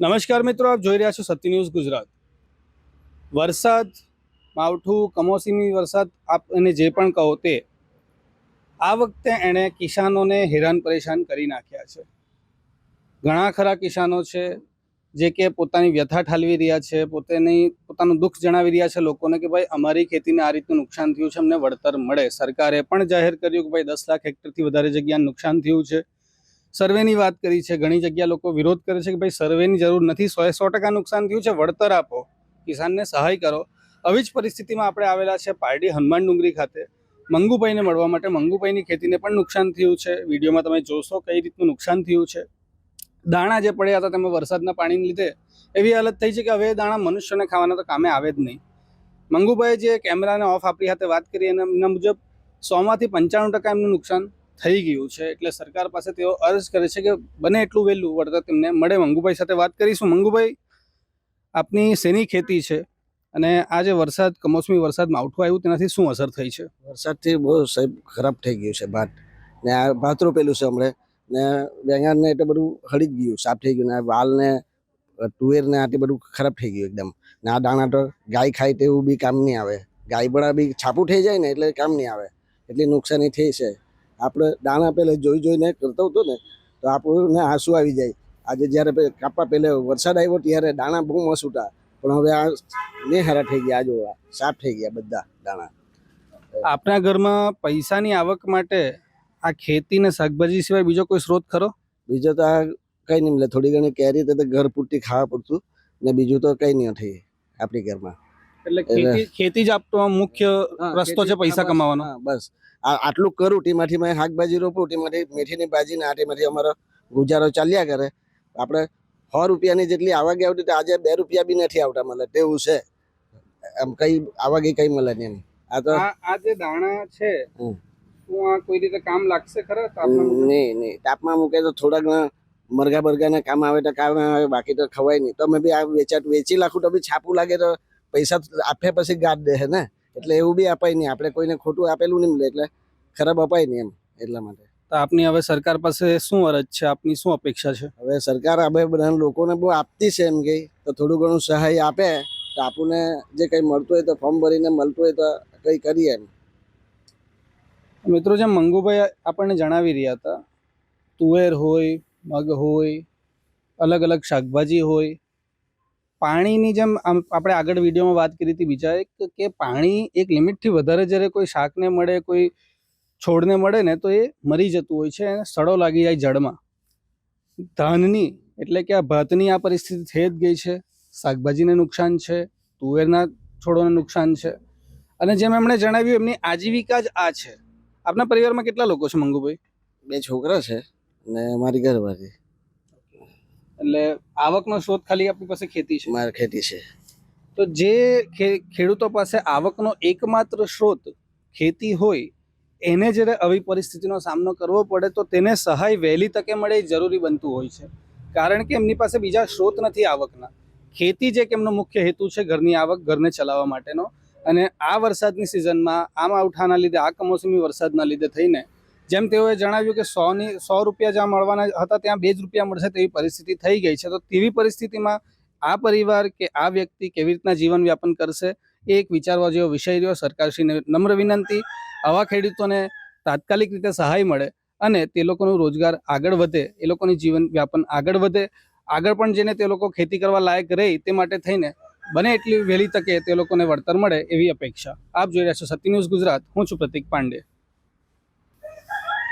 નમસ્કાર મિત્રો, આપ જોઈ રહ્યા છો સત્ય ન્યૂઝ ગુજરાત. વરસાદ, માવઠું, કમોસમી વરસાદ, આપ એને જે પણ કહો તે, આ વખતે એણે કિસાનોને હેરાન પરેશાન કરી નાખ્યા છે. ઘણા ખરા કિસાનો છે, જે કે પોતાની વ્યથા ઠાલવી રહ્યા છે, પોતાની, પોતાનું દુઃખ જણાવી રહ્યા છે લોકોને કે ભાઈ, અમારી ખેતીને આ રીતનું નુકસાન થયું છે, અમને વળતર મળે. સરકારે પણ જાહેર કર્યું કે ભાઈ, દસ લાખ હેક્ટરથી વધારે જગ્યાને નુકસાન થયું છે. સર્વેની વાત કરી છે. ઘણી જગ્યા લોકો વિરોધ કરે છે કે ભાઈ સર્વેની જરૂર નથી. સો સો ટકા નુકસાન થયું છે. વળતર આપો. કિસાનને સહાય કરો. આવી જ પરિસ્થિતિમાં આપણે આવેલા છે પારડી હનુમાન ડુંગરી ખાતે. મંગુભાઈને મળવા માટે મંગુભાઈની ખેતીને પણ નુકસાન થયું છે. વિડીયોમાં તમે જોશો કઈ રીતનું નુકસાન થયું છે. દાણા જે પડ્યા હતા તેમાં વરસાદના પાણીને લીધે એવી હાલત થઈ છે કે હવે દાણા મનુષ્યને ખાવાના તો કામે આવે જ નહીં. મંગુભાઈએ જે કેમેરાને ઓફ આપણી સાથે વાત કરી એના મુજબ સોમાંથી પંચાણું ટકા એમનું નુકસાન થઈ ગયું છે એટલે સરકાર પાસે તેઓ અરજ કરે છે કે બને એટલું વહેલું વળતર તેમને મળે. મંગુભાઈ સાથે વાત કરીશું. મંગુભાઈ, આપની શેની ખેતી છે? અને આ જે વરસાદ, કમોસમી વરસાદ માવઠું આવ્યું, તેનાથી શું અસર થઈ છે? વરસાદથી બહુ સાહેબ ખરાબ થઈ ગયું છે ભાત. ને આ ભાત રોપેલું છે હમણાં. ને બેંગાણને એટલે બધું હળી જ ગયું, સાફ થઈ ગયું. ને વાલને તુવેરને આટલી બધું ખરાબ થઈ ગયું એકદમ. ને આ દાણા તો ગાય ખાય તેવું બી કામ નહીં આવે. ગાય બળા બી છાપું થઈ જાય ને એટલે કામ નહીં આવે. એટલી નુકસાની થઈ છે. આપણે દાણા પહેલાં જોઈ જોઈને કરતો હતો ને તો આપણને આંસુ આવી જાય. આજે જ્યારે કાપા કાપવા પહેલે વરસાદ આવ્યો ત્યારે દાણા બહુ મસ્ત ઉઠા પણ હવે આ ને હારા થઈ ગયા જો સાફ થઈ ગયા બધા દાણા. આપણા ઘરમાં પૈસાની આવક માટે આ ખેતી ને શાકભાજી સિવાય બીજો કોઈ સ્ત્રોત ખરો? બીજો તો આ કંઈ નહીં મળે થોડી ઘણી કેરી તો ઘર પૂરતી ખાવા પૂરતું ને બીજું તો કંઈ નહીં થઈ આપણી ઘરમાં. એટલે ખેતી ખેતી જ આપતો મુખ્ય રસ્તો છે પૈસા કમાવાનો. બસ. આ આટલું કરું ટીમાંથી મેં શાકભાજી રોપું ટીમાંથી મેથીની ભાજી ને આટીમાંથી અમારો ગુજારો ચાલ્યા કરે. આપણે સો રૂપિયાની જેટલી આવક આવતી તો આજે બે રૂપિયા બી નથી આવતા મળે. તેવું છે. એમ કઈ આવક કઈ મળે નહીં આ તો આ જે દાણા છે હમ. શું આ કોઈ રીતે કામ લાગશે ખરા નહીં નહીં. તાપમાં મૂકે તો થોડા ઘણા મરઘા બરઘાના કામ આવે તો કામ આવે બાકી તો ખવાય નહીં. તો અમે બી આ વેચાટ વેચી લાખું તો બી છાપું લાગે તો પૈસા આપે પછી ગાઢ દે હે ને? એટલે એવું બી અપાય નહીં. આપણે કોઈને ખોટું આપેલું નહીં મળે એટલે ખરાબ અપાય નહીં એમ એટલા માટે. તો આપની હવે સરકાર પાસે શું અરજ છે? આપની શું અપેક્ષા છે? હવે સરકાર આ બધા લોકોને બહુ આપતી છે એમ કે તો થોડું ઘણું સહાય આપે તો આપણને જે કંઈ મળતું હોય તો ફોર્મ ભરીને મળતું હોય તો કંઈ કરીએ એમ. મિત્રો જેમ મંગુભાઈ આપણને જણાવી રહ્યા હતા તુવેર હોય મગ હોય અલગ અલગ શાકભાજી હોય પાણીની જેમ આપણે આગળ વિડીયોમાં વાત કરી હતી બીજા એક કે પાણી એક લિમિટથી વધારે જ્યારે કોઈ શાકને મળે, કોઈ છોડને મળે ને તો એ મરી જતું હોય છે અને સડો લાગી જાય જળમાં. ધાનની એટલે કે આ ભાતની આ પરિસ્થિતિ થઈ જ ગઈ છે. શાકભાજીને નુકસાન છે, તુવેરના છોડોને નુકસાન છે. અને જેમ એમણે જણાવ્યું, એમની આજીવિકા જ આ છે. આપના પરિવારમાં કેટલા લોકો છે મંગુભાઈ? બે છોકરા છે ને મારી ઘરવાળી. એટલે આવકનો સ્ત્રોત ખાલી આપણી પાસે ખેતી છે. મારે ખેતી છે. તો જે ખેડૂતો પાસે આવકનો એકમાત્ર સ્ત્રોત ખેતી હોય એને જ્યારે આવી પરિસ્થિતિનો સામનો કરવો પડે તો તેને સહાય વહેલી તકે મળે એ જરૂરી બનતું હોય છે. કારણ કે એમની પાસે બીજા સ્ત્રોત નથી આવકના. ખેતી જ એમનો મુખ્ય હેતુ છે ઘરની આવક ઘરને ચલાવવા માટેનો. અને આ વરસાદની સિઝનમાં આ માવઠાના લીધે આ કમોસમી વરસાદના લીધે થઈને જેમ તેઓએ જણાવ્યું કે સોની સો રૂપિયા જ્યાં મળવાના હતા, ત્યાં બે જ રૂપિયા મળશે તેવી પરિસ્થિતિ થઈ ગઈ છે. તો તેવી પરિસ્થિતિમાં આ પરિવાર કે આ વ્યક્તિ કેવી રીતના જીવન વ્યાપન કરશે એ એક વિચારવા જેવો વિષય રહ્યો. સરકારશ્રીને નમ્ર વિનંતી. આવા ખેડૂતોને તાત્કાલિક રીતે સહાય મળે અને તે લોકોનું રોજગાર આગળ વધે, એ લોકોની જીવન વ્યાપન આગળ વધે. આગળ પણ જેને તે લોકો ખેતી કરવા લાયક રહે તે માટે થઈને બને એટલી વહેલી તકે તે લોકોને વળતર મળે એવી અપેક્ષા. આપ જોઈ રહ્યા છો સત્ય ન્યૂઝ ગુજરાત. હું છું પ્રતિક પાંડે.